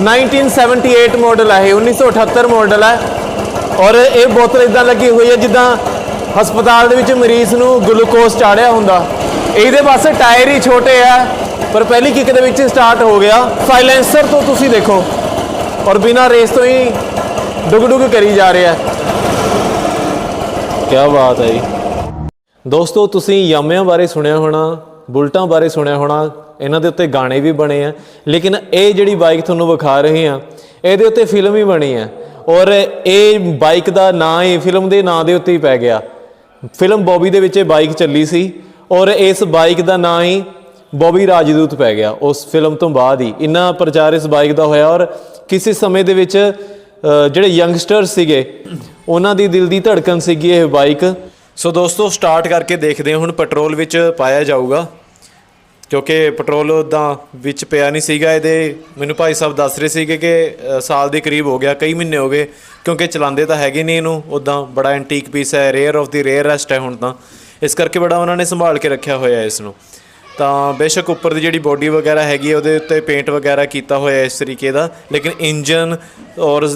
1978 model ਹੈ 1978 model ਹੈ ਔਰ ਇਹ ਬੋਤਲ ਇਦਾਂ ਲੱਗੀ ਹੋਈ ਹੈ ਜਿੱਦਾਂ ਹਸਪਤਾਲ ਦੇ ਵਿੱਚ ਮਰੀਜ਼ ਨੂੰ ਗਲੂਕੋਜ਼ ਚਾੜਿਆ ਹੁੰਦਾ। ਇਹਦੇ ਬਸ ਟਾਇਰ ਹੀ ਛੋਟੇ ਆ, ਪਰ ਪਹਿਲੀ ਕਿੱਕ ਦੇ ਵਿੱਚ ਸਟਾਰਟ ਹੋ ਗਿਆ। ਸਾਇਲੈਂਸਰ ਤੋਂ ਤੁਸੀਂ ਦੇਖੋ। ਔਰ ਬਿਨਾਂ ਰੇਸ ਤੋਂ ਹੀ ਡੁਗ ਡੁਗ ਕਰੀ ਜਾ ਰਿਹਾ। ਹੈ ਕੀ ਬਾਤ ਹੈ ਜੀ। ਦੋਸਤੋ, ਤੁਸੀਂ ਯਾਮਿਆਂ ਬਾਰੇ ਸੁਣਿਆ ਹੋਣਾ। ਬੁਲਟਾਂ ਬਾਰੇ ਸੁਣਿਆ ਹੋਣਾ, ਇਹਨਾਂ ਦੇ ਉੱਤੇ ਗਾਣੇ ਵੀ ਬਣੇ ਆ। ਲੇਕਿਨ ਇਹ ਜਿਹੜੀ ਬਾਈਕ ਤੁਹਾਨੂੰ ਵਿਖਾ ਰਹੇ ਆ, ਇਹਦੇ ਉੱਤੇ ਫਿਲਮ ਵੀ ਬਣੀ ਆ। ਔਰ ਇਹ ਬਾਈਕ ਦਾ ਨਾਂ ਹੀ ਫਿਲਮ ਦੇ ਨਾਂ ਦੇ ਉੱਤੇ ਹੀ ਪੈ ਗਿਆ। ਫਿਲਮ ਬੌਬੀ ਦੇ ਵਿੱਚ ਇਹ ਬਾਈਕ ਚੱਲੀ ਸੀ ਔਰ ਇਸ ਬਾਈਕ ਦਾ ਨਾਂ ਹੀ ਬੌਬੀ ਰਾਜਦੂਤ ਪੈ ਗਿਆ ਉਸ ਫਿਲਮ ਤੋਂ ਬਾਅਦ ਹੀ। ਇੰਨਾ ਪ੍ਰਚਾਰ ਇਸ ਬਾਈਕ ਦਾ ਹੋਇਆ ਔਰ ਕਿਸੇ ਸਮੇਂ ਦੇ ਵਿੱਚ ਜਿਹੜੇ ਯੰਗਸਟਰ ਸੀਗੇ, ਉਹਨਾਂ ਦੀ ਦਿਲ ਦੀ ਧੜਕਣ ਸੀਗੀ ਇਹ ਬਾਈਕ। ਸੋ ਦੋਸਤੋ ਸਟਾਰਟ ਕਰਕੇ ਦੇਖਦੇ ਹਾਂ। ਹੁਣ ਪੈਟਰੋਲ ਵਿੱਚ ਪਾਇਆ ਜਾਊਗਾ, ਕਿਉਂਕਿ ਪੈਟਰੋਲ ਉਦਾਂ ਵਿੱਚ ਪਿਆ ਨਹੀਂ ਸੀਗਾ। ਇਹਦੇ ਮੈਨੂੰ ਭਾਈ ਸਾਹਿਬ ਦੱਸ ਰਹੇ ਸੀਗੇ ਕਿ ਸਾਲ ਦੇ ਕਰੀਬ ਹੋ ਗਿਆ, ਕਈ ਮਹੀਨੇ ਹੋ ਗਏ, ਕਿਉਂਕਿ ਚਲਾਉਂਦੇ ਤਾਂ ਹੈਗੇ ਨਹੀਂ ਇਹਨੂੰ। ਉਦਾਂ ਬੜਾ ਐਂਟੀਕ ਪੀਸ ਹੈ ਰੇਅਰ ਆਫ ਦੀ ਰੇਅਰੈਸਟ ਹੈ ਹੁਣ ਤਾਂ। ਇਸ ਕਰਕੇ ਬੜਾ ਉਹਨਾਂ ਨੇ ਸੰਭਾਲ ਕੇ ਰੱਖਿਆ ਹੋਇਆ ਇਸ ਨੂੰ ਤਾਂ ਬੇਸ਼ੱਕ ਉੱਪਰ ਦੀ ਜਿਹੜੀ ਬੋਡੀ ਵਗੈਰਾ ਹੈਗੀ ਹੈ, ਉਹਦੇ ਉੱਤੇ ਪੇਂਟ ਵਗੈਰਾ ਕੀਤਾ ਹੋਇਆ ਇਸ ਤਰੀਕੇ ਦਾ। ਲੇਕਿਨ ਇੰਜਨ ਔਰ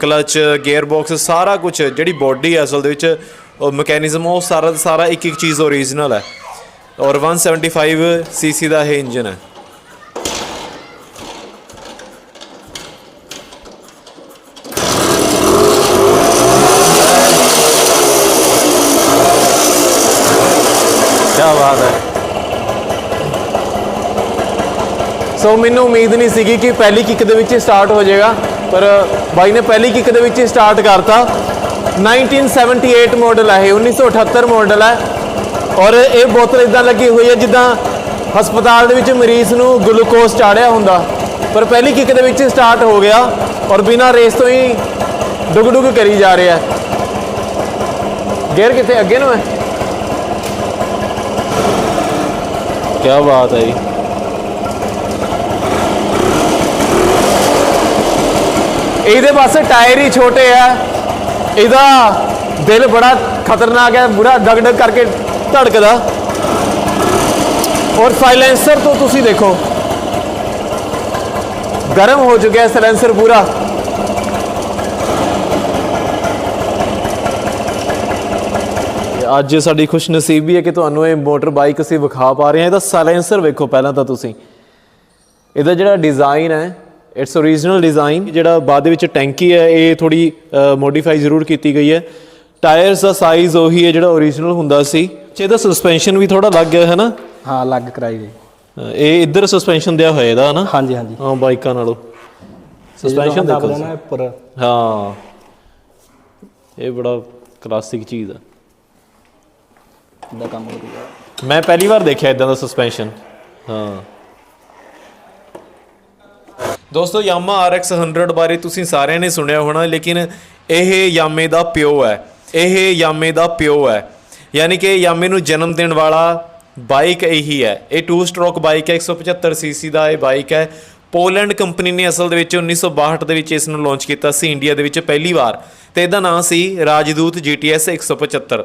ਕਲਚ ਗੇਅਰ ਬਾਕਸ ਸਾਰਾ ਕੁਝ ਜਿਹੜੀ ਬੋਡੀ ਅਸਲ ਦੇ ਵਿੱਚ ਮੈਕੈਨਿਜ਼ਮ ਉਹ ਸਾਰਾ ਦਾ ਸਾਰਾ ਇੱਕ ਇੱਕ ਚੀਜ਼ ਓਰੀਜਨਲ ਹੈ। ਔਰ 175 ਸੀਸੀ ਦਾ ਇਹ ਇੰਜਨ ਹੈ। ਕੀ ਬਾਤ ਹੈ। ਸੋ ਮੈਨੂੰ ਉਮੀਦ ਨਹੀਂ ਸੀਗੀ ਕਿ ਪਹਿਲੀ ਕਿੱਕ ਦੇ ਵਿੱਚ ਸਟਾਰਟ ਹੋ ਜਾਏਗਾ ਪਰ ਬਾਈ ਨੇ ਪਹਿਲੀ ਕਿੱਕ ਦੇ ਵਿੱਚ ਸਟਾਰਟ ਕਰਤਾ। 1978 ਮਾਡਲ ਹੈ ਇਹ 1978 ਮਾਡਲ ਹੈ ਔਰ ਇਹ ਬੋਤਲ ਇਦਾਂ ਲੱਗੀ ਹੋਈ ਹੈ ਜਿੱਦਾਂ ਹਸਪਤਾਲ ਦੇ ਵਿੱਚ ਮਰੀਜ਼ ਨੂੰ ਗਲੂਕੋਜ਼ ਚਾੜਿਆ ਹੁੰਦਾ। ਪਰ ਪਹਿਲੀ ਕਿੱਕ ਦੇ ਵਿੱਚ ਸਟਾਰਟ ਹੋ ਗਿਆ ਔਰ ਬਿਨਾਂ ਰੇਸ ਤੋਂ ਹੀ ਡੁਗ ਡੁਗ ਕਰੀ ਜਾ ਰਿਹਾ ਹੈ। ਗੇਅਰ ਕਿੱਥੇ ਅੱਗੇ ਨੂੰ ਹੈ? ਕੀ ਬਾਤ ਹੈ ਜੀ। ਇਹਦੇ ਬਸ ਟਾਇਰ ਹੀ ਛੋਟੇ ਆ। ਇਹਦਾ ਦਿਲ ਬੜਾ ਖਤਰਨਾਕ ਹੈ, ਬੁਰਾ ਡਗ ਡਗ ਕਰਕੇ ਧੜਕਦਾ। ਔਰ ਸਾਇਲੈਂਸਰ ਤੋਂ ਤੁਸੀਂ ਦੇਖੋ। ਗਰਮ ਹੋ ਚੁੱਕਿਆ ਸਾਇਲੈਂਸਰ ਪੂਰਾ। ਅੱਜ ਸਾਡੀ ਖੁਸ਼ ਨਸੀਬੀ ਹੈ ਕਿ ਤੁਹਾਨੂੰ ਇਹ ਮੋਟਰ ਬਾਈਕ ਅਸੀਂ ਵਿਖਾ ਪਾ ਰਹੇ ਹਾਂ। ਇਹਦਾ ਸਾਇਲੈਂਸਰ ਵੇਖੋ ਪਹਿਲਾਂ ਤਾਂ ਤੁਸੀਂ। ਇਹਦਾ ਜਿਹੜਾ ਡਿਜ਼ਾਈਨ ਹੈ ਇਟਸ ਓਰੀਜਨਲ ਡਿਜ਼ਾਈਨ ਜਿਹੜਾ ਬਾਅਦ ਦੇ ਵਿੱਚ ਟੈਂਕੀ ਹੈ ਇਹ ਥੋੜੀ ਮੋਡੀਫਾਈ ਜ਼ਰੂਰ ਕੀਤੀ ਗਈ ਹੈ। ਟਾਇਰਸ ਦਾ ਸਾਈਜ਼ ਉਹੀ ਹੈ ਜਿਹੜਾ ਓਰੀਜਨਲ ਹੁੰਦਾ ਸੀ। ਤੇ ਇਹਦਾ ਸਸਪੈਂਸ਼ਨ ਵੀ ਥੋੜਾ ਲੱਗ ਗਿਆ ਹੈ ਨਾ ਹਾਂ ਅਲੱਗ ਕਰਾਈ ਗਈ। ਇਹ ਇੱਧਰ ਸਸਪੈਂਸ਼ਨ ਦਿਆ ਹੋਇਆ ਇਹਦਾ ਹਨਾ? ਹਾਂਜੀ ਹਾਂਜੀ। ਹਾਂ ਬਾਈਕਾਂ ਨਾਲੋਂ। ਸਸਪੈਂਸ਼ਨ ਦੇਖੋ। ਦੇਖੋ ਨਾ ਉੱਪਰ। ਹਾਂ। ਇਹ ਬੜਾ ਕਲਾਸਿਕ ਚੀਜ਼ ਆ। ਦਾ ਕੰਮ ਕਰੂਗਾ ਮੈਂ ਪਹਿਲੀ ਵਾਰ ਦੇਖਿਆ ਇਦਾਂ ਦਾ ਸਸਪੈਂਸ਼ਨ ਹਾਂ। ਦੋਸਤੋ Yamaha RX 100 ਬਾਰੇ ਤੁਸੀਂ ਸਾਰਿਆਂ ਨੇ ਸੁਣਿਆ ਹੋਣਾ, ਲੇਕਿਨ ਇਹ ਯਾਮੇ ਦਾ ਪਿਓ ਹੈ। ਇਹ ਯਾਮੇ ਦਾ ਪਿਓ ਹੈ। ਯਾਨੀ ਕਿ ਯਾਮੇ ਨੂੰ ਜਨਮ ਦੇਣ ਵਾਲਾ ਬਾਈਕ ਇਹੀ ਹੈ। ਇਹ 2 ਸਟ੍ਰੋਕ ਬਾਈਕ ਹੈ 175 ਸੀਸੀ ਦਾ ਇਹ ਬਾਈਕ ਹੈ। ਪੋਲੈਂਡ ਕੰਪਨੀ ਨੇ ਅਸਲ ਦੇ ਵਿੱਚ 1962 ਦੇ ਵਿੱਚ ਇਸ ਨੂੰ ਲਾਂਚ ਕੀਤਾ ਸੀ, ਇੰਡੀਆ ਦੇ ਵਿੱਚ ਪਹਿਲੀ ਵਾਰ। ਤੇ ਇਹਦਾ ਨਾਮ ਸੀ ਰਾਜਦੂਤ GTS 175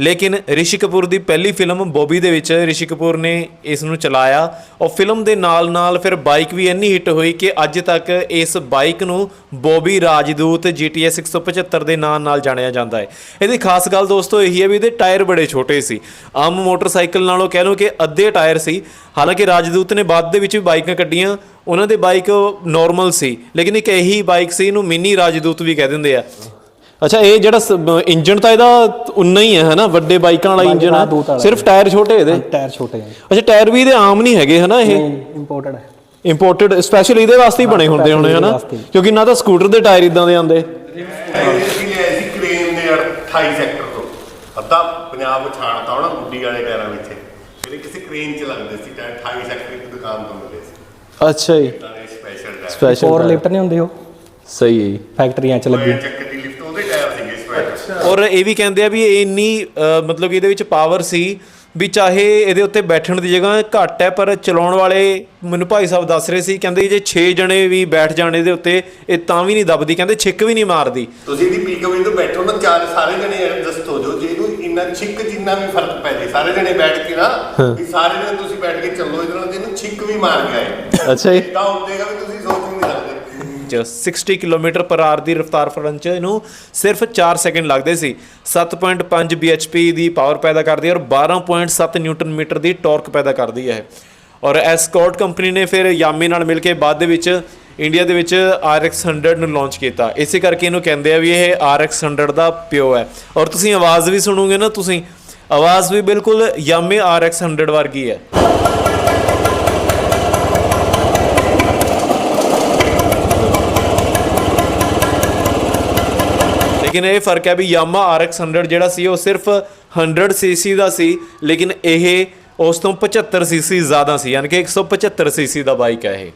ਲੇਕਿਨ ਰਿਸ਼ੀ ਕਪੂਰ ਦੀ ਪਹਿਲੀ ਫਿਲਮ ਬੋਬੀ ਦੇ ਵਿੱਚ ਰਿਸ਼ੀ ਕਪੂਰ ਨੇ ਇਸ ਨੂੰ ਚਲਾਇਆ। ਉਹ ਫਿਲਮ ਦੇ ਨਾਲ-ਨਾਲ ਫਿਰ ਬਾਈਕ ਵੀ ਇੰਨੀ ਹਿੱਟ ਹੋਈ ਕਿ ਅੱਜ ਤੱਕ ਇਸ ਬਾਈਕ ਨੂੰ ਬੋਬੀ ਰਾਜਦੂਤ GTS 175 ਦੇ ਨਾਂ ਨਾਲ ਜਾਣਿਆ ਜਾਂਦਾ ਹੈ। ਇਹਦੀ ਖਾਸ ਗੱਲ ਦੋਸਤੋ ਇਹੀ ਹੈ ਵੀ ਇਹਦੇ ਟਾਇਰ ਬੜੇ ਛੋਟੇ ਸੀ। ਆਮ ਮੋਟਰਸਾਈਕਲ ਨਾਲੋਂ ਕਹਿ ਲਓ ਕਿ ਅੱਧੇ ਟਾਇਰ ਸੀ। ਹਾਲਾਂਕਿ ਰਾਜਦੂਤ ਨੇ ਬਾਅਦ ਦੇ ਵਿੱਚ ਵੀ ਬਾਈਕਾਂ ਕੱਢੀਆਂ। ਉਹਨਾਂ ਦੇ ਬਾਈਕ ਨਾਰਮਲ ਸੀ। ਲੇਕਿਨ ਇੱਕ ਇਹੀ ਬਾਈਕ ਸੀ, ਇਹਨੂੰ ਮਿੰਨੀ ਰਾਜਦੂਤ ਵੀ ਕਹਿ ਦਿੰਦੇ ਆ। ਅੱਛਾ ਇਹ ਜਿਹੜਾ ਇੰਜਨ ਤਾਂ ਇਹਦਾ ਉਨਾ ਹੀ ਹੈ ਹਨਾ? ਵੱਡੇ ਬਾਈਕਾਂ ਵਾਲਾ ਇੰਜਨ ਹਾਂ, ਹੈ। ਸਿਰਫ ਟਾਇਰ ਛੋਟੇ ਇਹਦੇ? ਟਾਇਰ ਛੋਟੇ ਆ। ਅੱਛਾ ਟਾਇਰ ਵੀ ਇਹਦੇ ਆਮ ਨਹੀਂ ਹੈਗੇ ਹਨਾ ਇਹ? ਇੰਪੋਰਟਡ ਹੈ। ਇੰਪੋਰਟਡ ਸਪੈਸ਼ਲ ਇਹਦੇ ਵਾਸਤੇ ਹੀ ਬਣੇ ਹੁੰਦੇ ਹੋਣੇ ਹਨਾ। ਕਿਉਂਕਿ ਨਾ ਤਾਂ ਸਕੂਟਰ ਦੇ ਟਾਇਰ ਇਦਾਂ ਦੇ ਆਉਂਦੇ। ਅਸੀਂ ਲਿਆ ਸੀ ਕ੍ਰੇਨ ਦੇ 28 ਸੈਕਟਰ ਤੋਂ ਅੱਧਾ ਪੰਜਾਬ ਛਾੜਤਾ ਉਹਨਾਂ ਗੁੱਡੀ ਵਾਲੇ ਟਾਇਰਾਂ ਵਿੱਚ ਫਿਰ ਇਹ ਕਿਸੇ ਕ੍ਰੇਨ ਚ ਲੱਗਦੇ ਸੀ ਟਾਇਰ 28 ਸੈਕਟਰ ਇੱਕ ਦੁਕਾਨ ਤੋਂ ਮਿਲੇ ਸੀ ਅੱਛਾ ਜੀ। Special tyre special for lift ਨਹੀਂ ਹੁੰਦੇ ਉਹ। ਸਹੀ ਹੈ। ਫੈਕਟਰੀਆਂ 'ਚ ਲੱਗੀ ਹੋਇਆ ਚੱਕ ਦੀ ਲਿਫਟ ਉਹਦੇ ਟਾਇਰ ਸੀਗੇ ਸਪੈਸ਼ਲ ਔਰ ਇਹ ਵੀ ਕਹਿੰਦੇ ਆ ਵੀ ਇਹ ਇੰਨੀ ਮਤਲਬ ਕਿ ਇਹਦੇ ਵਿੱਚ ਪਾਵਰ ਸੀ ਵੀ ਚਾਹੇ ਇਹਦੇ ਉੱਤੇ ਬੈਠਣ ਦੀ ਜਗ੍ਹਾ ਘੱਟ ਹੈ ਪਰ ਚਲਾਉਣ ਵਾਲੇ ਮੈਨੂੰ ਭਾਈ ਸਾਹਿਬ ਦੱਸ ਰਹੇ ਸੀ ਕਹਿੰਦੇ ਜੇ 6 ਜਣੇ ਵੀ ਬੈਠ ਜਾਣ ਇਹਦੇ ਉੱਤੇ ਇਹ ਤਾਂ ਵੀ ਨਹੀਂ ਦਬਦੀ ਕਹਿੰਦੇ ਛਿੱਕ ਵੀ ਨਹੀਂ ਮਾਰਦੀ। ਤੁਸੀਂ ਇਹਦੀ ਪੀਕ ਵਿੱਚ ਬੈਠੋ ਨਾ ਚਾਰ ਸਾਰੇ ਜਣੇ ਐਡਜਸਟ ਹੋ ਜਾਓ ਜੇ ਇਹਨੂੰ ਇੰਨਾ ਛਿੱਕ ਜਿੰਨਾ ਵੀ ਫ਼ਰਕ ਪੈ ਜੇ ਸਾਰੇ ਜਣੇ ਬੈਠ ਕੇ ਨਾ ਵੀ ਸਾਰੇ ਜਣੇ ਤੁਸੀਂ ਬੈਠ ਕੇ ਚੱਲੋ ਇਹਦੇ ਨਾਲ ਤੇ ਇਹਨੂੰ ਛਿੱਕ ਵੀ ਮਾਰ ਗਿਆ ਹੈ ਅੱਛਾ ਜੀ। ਤਾਂ ਹੁੰਦੇਗਾ ਵੀ ਤੁਸੀਂ ਸੋਚ ਵੀ 'ਚ 60 ਕਿਲੋਮੀਟਰ ਪਰ ਆਰ ਦੀ ਰਫ਼ਤਾਰ ਫੜਨ 'ਚ ਇਹਨੂੰ ਸਿਰਫ 4 ਸੈਕਿੰਡ ਲੱਗਦੇ ਸੀ। 7.5 bhp ਦੀ ਪਾਵਰ ਪੈਦਾ ਕਰਦੀ ਹੈ ਔਰ 12.7 ਨਿਊਟਨ ਮੀਟਰ ਦੀ ਟਾਰਕ ਪੈਦਾ ਕਰਦੀ ਹੈ। ਔਰ ਐਸਕੋਟ ਕੰਪਨੀ ਨੇ ਫਿਰ ਯਾਮੀ ਨਾਲ ਮਿਲ ਕੇ ਬਾਅਦ ਦੇ ਵਿੱਚ ਇੰਡੀਆ ਦੇ ਵਿੱਚ RX 100 ਨੂੰ ਲਾਂਚ ਕੀਤਾ। ਇਸੇ ਕਰਕੇ ਇਹਨੂੰ ਕਹਿੰਦੇ ਆ ਵੀ ਇਹ RX 100 ਦਾ ਪਿਓ ਹੈ। ਔਰ ਤੁਸੀਂ ਆਵਾਜ਼ ਵੀ ਸੁਣੋਗੇ ਨਾ ਤੁਸੀਂ। ਆਵਾਜ਼ ਵੀ ਬਿਲਕੁਲ ਯਾਮੀ RX 100 ਵਰਗੀ ਹੈ। ਲੇਕਿਨ ਇਹ ਫ਼ਰਕ ਹੈ ਵੀ Yamaha RX 100 ਜਿਹੜਾ ਸੀ ਉਹ ਸਿਰਫ 100 ਸੀਸੀ ਦਾ ਸੀ, ਲੇਕਿਨ ਇਹ ਉਸ ਤੋਂ 75 ਸੀਸੀ ਜ਼ਿਆਦਾ ਸੀ, ਯਾਨੀ ਕਿ 175 ਸੀਸੀ ਦਾ ਬਾਈਕ ਹੈ ਇਹ।